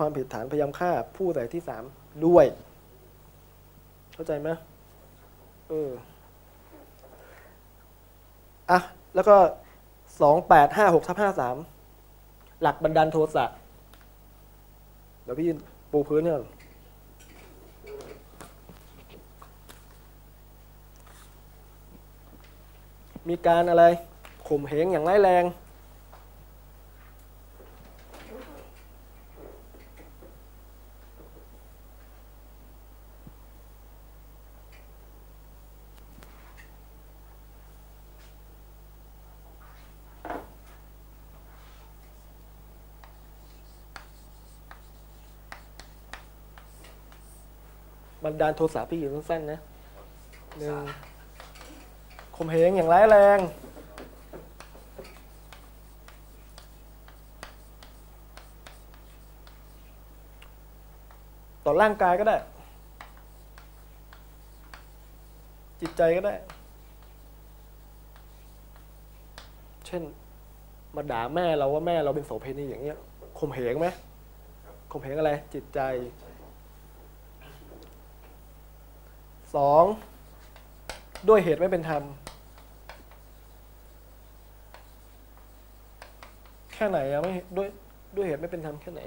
ความผิดฐานพยายามฆ่าผู้ใดที่สามด้วย เข้าใจไหมเอออะ แล้วก็สองแปดห้าหกทับห้าสามหลักบันดาลโทสะเดี๋ยวพี่ปูพื้นเนี่ยมีการอะไรข่มเหงอย่างร้ายแรง นดาลโทสะพี่อยู่สั้นๆนะหนึ่งข่มเหงอย่างร้ายแรง ต่อร่างกายก็ได้ จิตใจก็ได้ เช่น มาด่าแม่เราว่าแม่เราเป็นโสเภณีอย่างเงี้ยข่มเหงไหมข่มเหงอะไร จิตใจ สองด้วยเหตุไม่เป็นธรรม แค่ไหนอะไม่ด้วยด้วยเหตุไม่เป็นธรรมแค่ไหน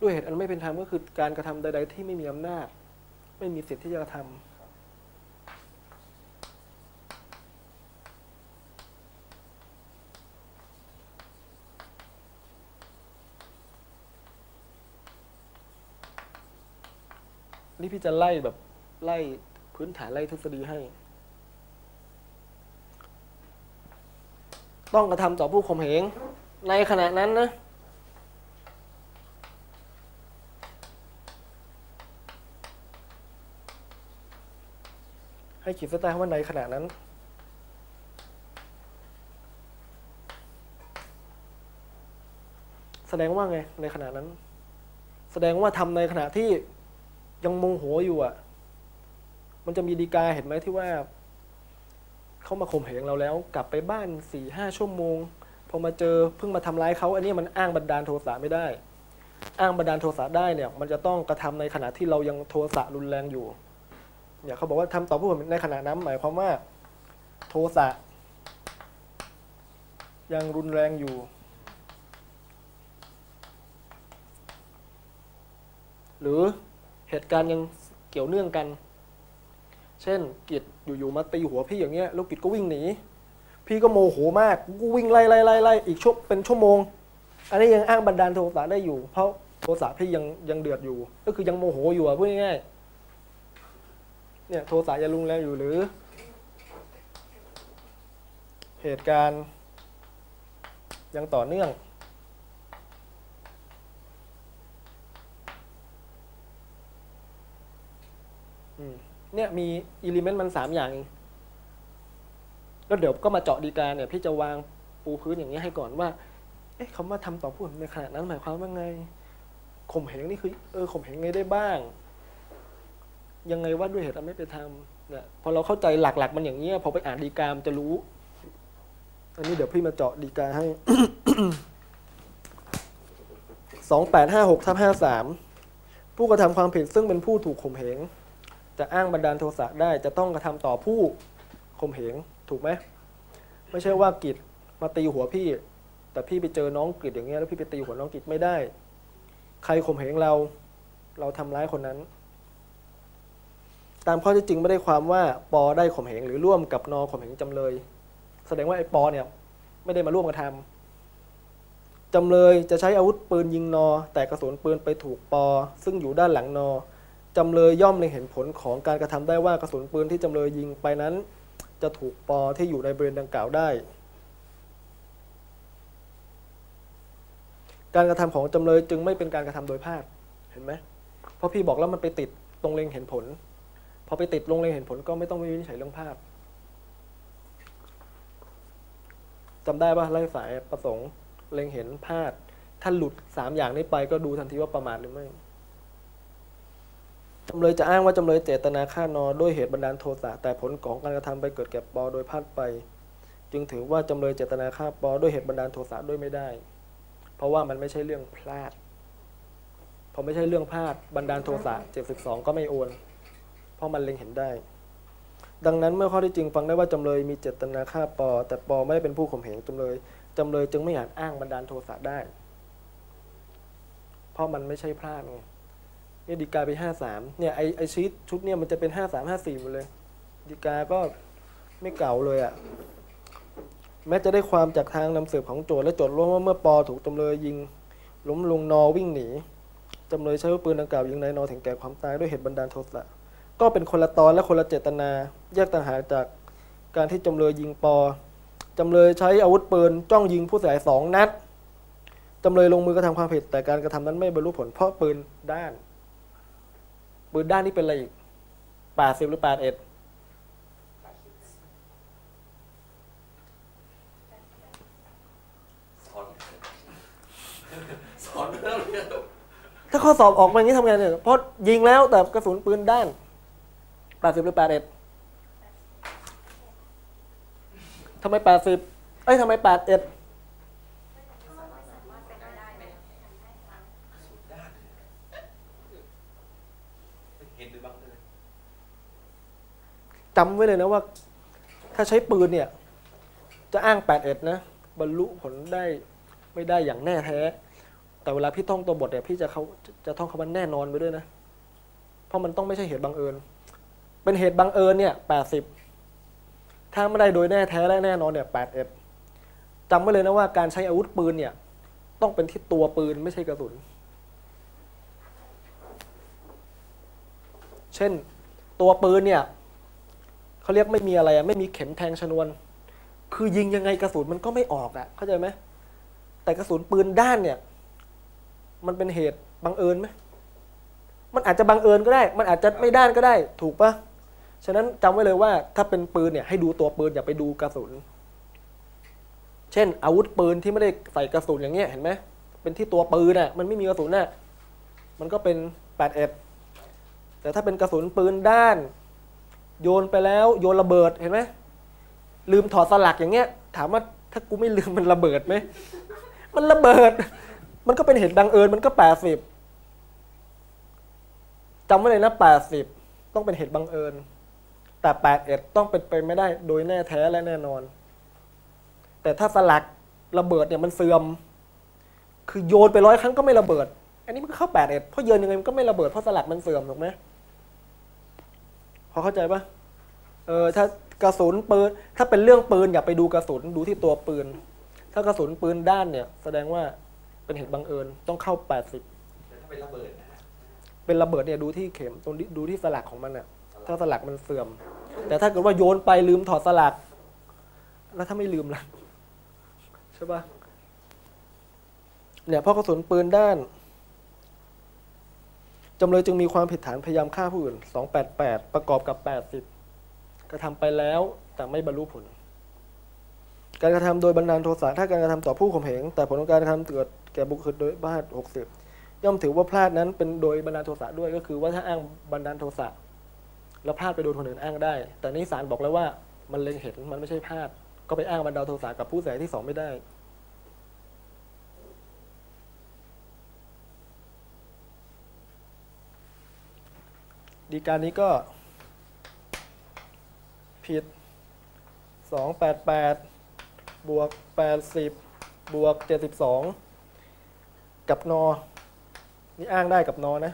ด้วยเหตุอันไม่เป็นธรรมก็คือการกระทำใด ๆ ที่ไม่มีอำนาจ ไม่มีสิทธิ์ที่จะกระทำ นี่พี่จะไล่แบบไล่พื้นฐานไล่ทฤษฎีให้ ต้องกระทำต่อผู้ข่มเหงในขณะนั้นนะให้ขีดเส้นใต้คำว่าในขณะนั้น แสดงว่าไงในขณะนั้น แสดงว่าทำในขณะที่ ยังโมโหอยู่อะ มันจะมีดีกาเห็นไหมที่ว่าเขามาข่มเหงเราแล้ว กลับไปบ้านสี่ห้าชั่วโมงพอมาเจอเพิ่งมาทำร้ายเขาอันนี้มันอ้างบันดาลโทสะไม่ได้ อ้างบันดาลโทสะได้เนี่ย มันจะต้องกระทำในขณะที่เรายังโทสะรุนแรงอยู่เนี่ยเขาบอกว่าทำต่อผู้อื่นในขณะนั้นหมายความว่า โทสะยังรุนแรงอยู่ หรือ เหตุการณ์ยังเกี่ยวเนื่องกัน เช่นกิจอยู่ๆมาตีหัวพี่อย่างเงี้ยแล้วกิจก็วิ่งหนี พี่ก็โมโหมากกูวิ่งไล่ไล่ไล่ไล่อีกชั่วเป็นชั่วโมง อันนี้ยังอ้างบันดาลโทสะได้อยู่ เพราะโทสะพี่ยังยังเดือดอยู่ ก็คือยังโมโหอยู่อะพูดง่ายๆเนี่ยโทสะยังรุนแรงอยู่หรือ เหตุการณ์ยังต่อเนื่อง เนี่ยมีอิเลเมนต์มันสามอย่างเองแล้วเดี๋ยวก็มาเจาะดีการเนี่ยพี่จะวางปูพื้นอย่างนี้ให้ก่อนว่า เอ๊ะคำว่าทำต่อผู้อื่นในขณะนั้นหมายความว่าไงข่มเหงนี่คือ เออข่มเหงไงได้บ้าง ยังไงว่าด้วยเหตุอันไม่เป็นธรรมเนี่ยพอเราเข้าใจหลักๆ มันอย่างเงี้ยพอไปอ่านดีกามจะรู้ อันนี้เดี๋ยวพี่มาเจาะดีกาให้สองแปดห้าหกทับห้าสามผู้กระทำความผิดซึ่งเป็นผู้ถูกข่มเหง จะอ้างบันดาลโทสะได้จะต้องกระทำต่อผู้ข่มเหงถูกไหมไม่ใช่ว่ากิจมาตีหัวพี่ แต่พี่ไปเจอน้องกิจอย่างเงี้ยแล้วพี่ไปตีหัวน้องกิจไม่ได้ ใครข่มเหงเรา เราทำร้ายคนนั้น ตามข้อเท็จจริงไม่ได้ความว่าปอได้ข่มเหงหรือร่วมกับนอข่มเหงจำเลย แสดงว่าไอ้ปอเนี่ยไม่ได้มาร่วมกระทำจำเลยจะใช้อาวุธปืนยิงนอ แต่กระสุนปืนไปถูกปอ ซึ่งอยู่ด้านหลังนอ จำเลยย่อมเล็งเห็นผลของการกระทำได้ว่ากระสุนปืนที่จำเลยยิงไปนั้น จะถูกปอที่อยู่ในบริเวณดังกล่าวได้ การกระทำของจำเลยจึงไม่เป็นการกระทำโดยพลาดเห็นไหมเพราะพี่บอกแล้วมันไปติดตรงเล็งเห็นผลพอไปติดลงเล็งเห็นผลก็ไม่ต้องวินิจฉัยเรื่องพลาดจำได้ปะไล่สายประสงค์เล็งเห็นพลาดถ้าหลุดสามอย่างนี้ไปก็ดูทันทีว่าประมาทหรือไม่ จำเลยจะอ้างว่าจำเลยเจตนาฆ่านอด้วยเหตุบันดาลโทสะแต่ผลของการกระทำไปเกิดแก่ปอโดยพลาดไป จึงถือว่าจำเลยเจตนาฆ่าปอด้วยเหตุบันดาลโทสะด้วยไม่ได้ เพราะว่ามันไม่ใช่เรื่องพลาดพอไม่ใช่เรื่องพลาดบันดาลโทสะ72 ก็ไม่โอน เพราะมันเล็งเห็นได้ ดังนั้นเมื่อข้อที่จริงฟังได้ว่าจำเลยมีเจตนาฆ่าปอ แต่ปอไม่ได้เป็นผู้ข่มเหงจำเลยจำเลยจึงไม่อาจอ้างบันดาลโทสะได้ เพราะมันไม่ใช่พลาดไง เนี่ยดีกาไปห้าสามเนี่ยไอไอชีตชุดเนี่ยมันจะเป็นห้าสามห้าสี่หมดเลย ดีกาก็ไม่เก่าเลยอะ่ะแม้จะได้ความจากทางนำสืบของโจทและโจทร่วมว่าเมื่อปอถูกจำเลยยิง ล้มลงนอวิ่งหนีจำเลยใช้อาวุธปืนดังกล่าวยิงนายนอถึงแก่ความตายด้วยเหตุบันดาลโทสะก็เป็นคนละตอนและคนละเจตนา แยกต่างหากจากการที่จำเลยยิงปอจำเลยใช้อาวุธปืนจ้องยิงผู้เสียหายสองนัดจำเลยลงมือกระทำความผิดแต่การกระทำนั้นไม่บรรลุผลเพราะปืนด้าน ปืนด้านนี่เป็นอะไรอีกแปดสิบหรือแปดเอ็ดสอนสอนไม่ได้เลยถ้าข้อสอบออกมาอย่างนี้ทำไงเนี่ยเพราะยิงแล้วแต่กระสุนปืนด้านแปดสิบหรือแปดเอ็ดทำไมแปดสิบเอ้ยทำไมแปดเอ็ดด้านเห็นหรือบังเอิญ จำไว้เลยนะว่า ถ้าใช้ปืนเนี่ย จะอ้างแปดเอ็ดนะบรรลุผลได้ไม่ได้อย่างแน่แท้ แต่เวลาพี่ท่องตัวบทเนี่ยพี่จะเขาจะท่องคำว่าแน่นอนไปด้วยนะ เพราะมันต้องไม่ใช่เหตุบังเอิญ เป็นเหตุบังเอิญเนี่ยแปดสิบถ้าไม่ได้โดยแน่แท้และแน่นอนเนี่ยแปดเอ็ดจำไว้เลยนะว่าการใช้อาวุธปืนเนี่ย ต้องเป็นที่ตัวปืนไม่ใช่กระสุน เช่นตัวปืนเนี่ย เขาเรียกไม่มีอะไรอะไม่มีเข็มแทงชนวน คือยิงยังไงกระสุนมันก็ไม่ออกอะเข้าใจไหมแต่กระสุนปืนด้านเนี่ย มันเป็นเหตุบังเอิญไหมมันอาจจะบังเอิญก็ได้ มันอาจจะไม่ด้านก็ได้ ถูกปะฉะนั้นจำไว้เลยว่า ถ้าเป็นปืนเนี่ยให้ดูตัวปืนอย่าไปดูกระสุน เช่น อาวุธปืนที่ไม่ได้ใส่กระสุนอย่างเงี้ยเห็นไหมเป็นที่ตัวปืนน่ะ มันไม่มีกระสุนน่ะ มันก็เป็นแปดเอ็ดแต่ถ้าเป็นกระสุนปืนด้าน โยนไปแล้วโยนระเบิดเห็นไหมลืมถอดสลักอย่างเงี้ย ถามว่าถ้ากูไม่ลืมมันระเบิดไหมมันระเบิด มันก็เป็นเหตุบังเอิญมันก็แปดสิบจำไว้เลยนะแปดสิบต้องเป็นเหตุบังเอิญ แต่แปดเอ็ดต้องเป็นไปไม่ได้โดยแน่แท้และแน่นอน แต่ถ้าสลักระเบิดเนี่ยมันเสื่อม คือโยนไปร้อยครั้งก็ไม่ระเบิด อันนี้มันก็เข้าแปดเอ็ดเพราะโยนยังไงมันก็ไม่ระเบิดเพราะสลักมันเสื่อมถูกไหม พอเข้าใจปะเออถ้ากระสุนปืน ถ้าเป็นเรื่องปืนอย่าไปดูกระสุนดูที่ตัวปืน ถ้ากระสุนปืนด้านเนี่ย แสดงว่าเป็นเหตุบังเอิญต้องเข้าแปดสิบแต่ถ้าเป็นระเบิดนะเป็นระเบิดเนี่ยดูที่เข็มตรงดูที่สลักของมันอะถ้าสลักมันเสื่อม แต่ถ้าเกิดว่าโยนไปลืมถอดสลัก แล้วถ้าไม่ลืมล่ะใช่ปะเนี่ยเพราะกระสุนปืนด้านำเลยจึงมีความผิดฐานพยายามฆ่าผู้อื่น 288 ประกอบกับ 80 กระทำไปแล้วแต่ไม่บรรลุผล การกระทำโดยบันดาลโทสะถ้าการกระทำต่อผู้ข่มเหงแต่ผลของการกระทำเกิดแก่บุคคลโดยบ้าน60ย่อมถือว่าพลาดนั้นเป็นโดยบันดาลโทสะด้วยก็คือว่าถ้าอ้างบันดาลโทสะแล้วพลาดไปโดนคนอื่นอ้างได้ แต่นี่ศาลบอกแล้วว่ามันเล็งเห็นมันไม่ใช่พลาด ก็ไปอ้างบันดาลโทสะกับผู้เสียหายที่สองไม่ได้ ดีการนี้ก็ผิดสองแปดแปดบวกแปดสิบบวกเจ็ดสิบสองกับนอ นี่อ้างได้กับนอนะ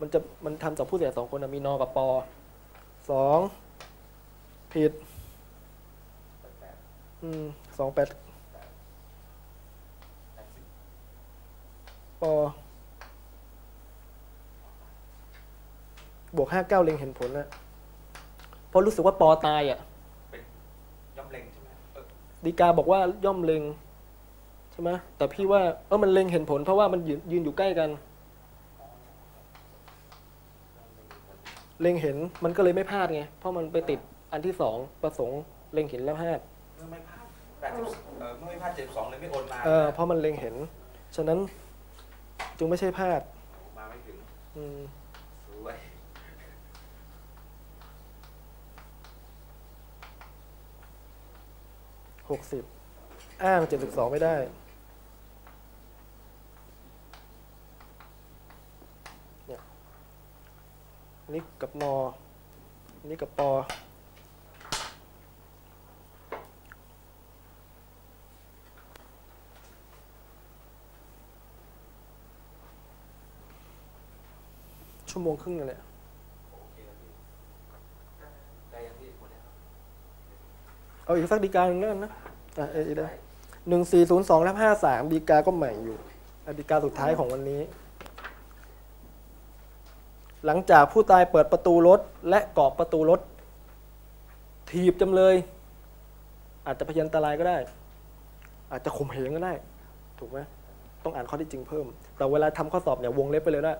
มันจะมันทำจากผู้เสียหายสองคนนะมีนอกับปอสองผิดอืมสองแปดปอ บวกห้าเก้าเล็งเห็นผลนะเพราะรู้สึกว่าปอตายอะเป็นย่อมเล็งใช่ไหมเออดีกาบอกว่าย่อมเล็งใช่ไหมแต่พี่ว่าเออมันเล็งเห็นผล เพราะว่ามันยืนยืนอยู่ใกล้กัน เล็งเห็นมันก็เลยไม่พลาดไง เพราะมันไปติดอันที่สองประสงค์เล็งเห็นแล้วพลาดเมื่อไม่พลาดแปดสิบเออเมื่อไม่พลาดเจ็ดสองเลยไม่โอนมาเออเพราะมันเล็งเห็น ฉะนั้นจึงไม่ใช่พลาดมาไม่ถึงออืม สวย หกสิบอ้างเจ็ดสิบสองไม่ได้เนี่ยนี่กับนออันนี่กับปอชั่วโมงครึ่งนั่นแหละ โอเคครับพี่ได้ยังพี่หมดแล้ว เอาอีกสักดีกาหนึ่งแล้วกันนะอะเอ้ยได้หนึ่งสี่ศูนย์สองทับห้าสามดีกาก็ใหม่อยู่อดีกาสุดท้ายของวันนี้ หลังจากผู้ตายเปิดประตูรถ และเกาะประตูรถ ถีบจำเลย อาจจะพยันตรายก็ได้ อาจจะข่มเหงก็ได้ ถูกไหมต้องอ่านข้อที่จริงเพิ่ม แต่เวลาทำข้อสอบเนี่ยวงเล็บไปเลยว่า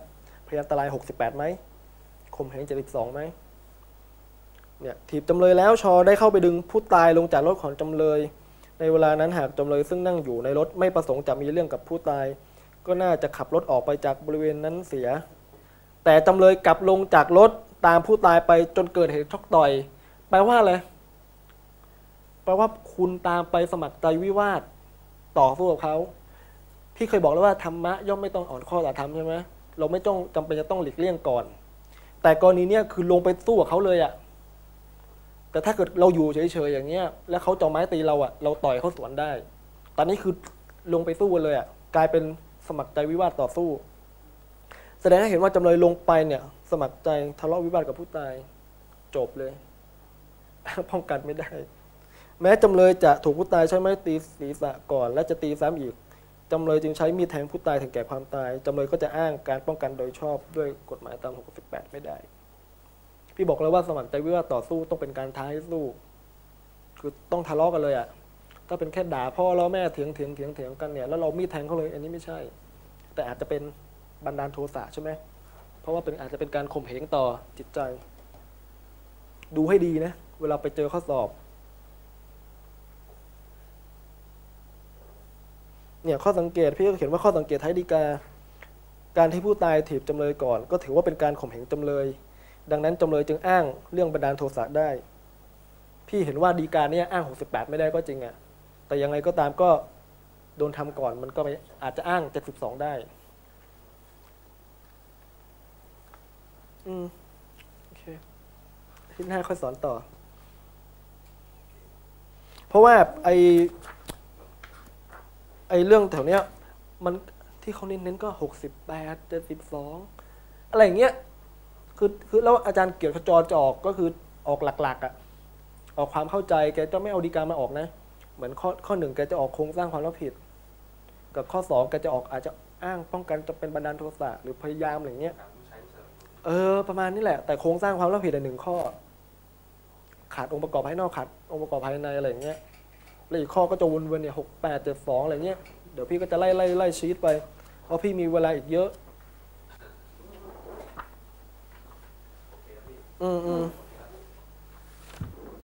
พยันตราย 68ไหมข่มเหง72ไหม เนี่ยถีบจำเลยแล้วชอได้เข้าไปดึงผู้ตายลงจากรถของจำเลย ในเวลานั้นหากจำเลยซึ่งนั่งอยู่ในรถไม่ประสงค์จะมีเรื่องกับผู้ตาย ก็น่าจะขับรถออกไปจากบริเวณนั้นเสีย แต่จำเลยกลับลงจากรถตามผู้ตายไปจนเกิดเหตุชกต่อยแปลว่าอะไรแปลว่าคุณตามไปสมัครใจวิวาทต่อสู้กับเขาพี่เคยบอกแล้วว่าธรรมะย่อมไม่ต้องอ่อนข้อต่อธรรมใช่ไหมเราไม่ต้องจำเป็นจะต้องหลีกเลี่ยงก่อน แต่กรณีเนี้ยคือลงไปสู้กับเขาเลยอะ แต่ถ้าเกิดเราอยู่เฉยๆอย่างเงี้ย แล้วเขาจะเอไม้ตีเราอะเราต่อยเขาสวนได้ ตอนนี้คือลงไปสู้กันเลยอะ กลายเป็นสมัครใจวิวาทต่อสู้ แสดงให้เห็นว่าจำเลยลงไปเนี่ย สมัครใจทะเลาะวิวาทกับผู้ตาย จบเลย ป้องกันไม่ได้ แม้จำเลยจะถูกผู้ตายใช้ไม้ตีศีรษะก่อน และจะตีซ้ำอีกจำเลยจึงใช้มีดแทงผู้ตายถึงแก่ความตาย จำเลยก็จะอ้างการป้องกันโดยชอบด้วยกฎหมายตาม 68 ไม่ได้ พี่บอกแล้วว่าสมัครใจวิวาต่อสู้ต้องเป็นการท้าให้สู้ คือต้องทะเลาะกันเลยอะ่ะถ้าเป็นแค่ด่าพ่อแล้วแม่เถียงเถียงเถียงเถียงกันเนี่ยแล้วเรามีดแทงเขาเลย อันนี้ไม่ใช่ แต่อาจจะเป็นบันดาลโทสะใช่ไหมเพราะว่าเป็นอาจจะเป็นการข่มเหงต่อจิตใจ ดูให้ดีนะ เวลาไปเจอข้อสอบ เนี่ยข้อสังเกตพี่ก็เขียนว่าข้อสังเกตท้ายดีกา การที่ผู้ตายถีบจำเลยก่อน ก็ถือว่าเป็นการข่มเหงจำเลย ดังนั้นจำเลยจึงอ้างเรื่องบันดาลโทสะได้ พี่เห็นว่าดีการเนี่ยอ้าง 68 ไม่ได้ก็จริงอะแต่ยังไงก็ตามก็โดนทำก่อนมันก็อาจจะอ้าง 72 ได้ อืม โอเคที่หน้าค่อยสอนต่อ เพราะว่าไอไอเรื่องแถวเนี้ย มันที่เขาเน้นๆก็ 68 72 อะไรอย่างเงี้ย คือคือแล้วอาจารย์เกียรติขจรจะออกก็คือออกหลักๆอะ่ะออกความเข้าใจแกจะไม่เอาดีการมาออกนะ เหมือนข้อข้อหนึ่งแกจะออกโครงสร้างความรับผิด กับข้อสองแกจะออกอาจจะอ้างป้องกันจะเป็นบันดาลโทสะหรือพยายามอะไรเงี้ยเออประมาณนี้แหละ แต่โครงสร้างความรับผิดอันหนึ่งข้อ ขาดองค์ประกอบภายนอกขาดองค์ประกอบภายในอะไรอย่างเงี้ยแล้วอีกข้อก็จะวนๆเนี่ยหกแปดเจ็ดสองอะไรเงี้ยเดี๋ยวพี่ก็จะไล่ไล่ไล่ชีตไปเพราะพี่มีเวลาอีกเยอะ โอ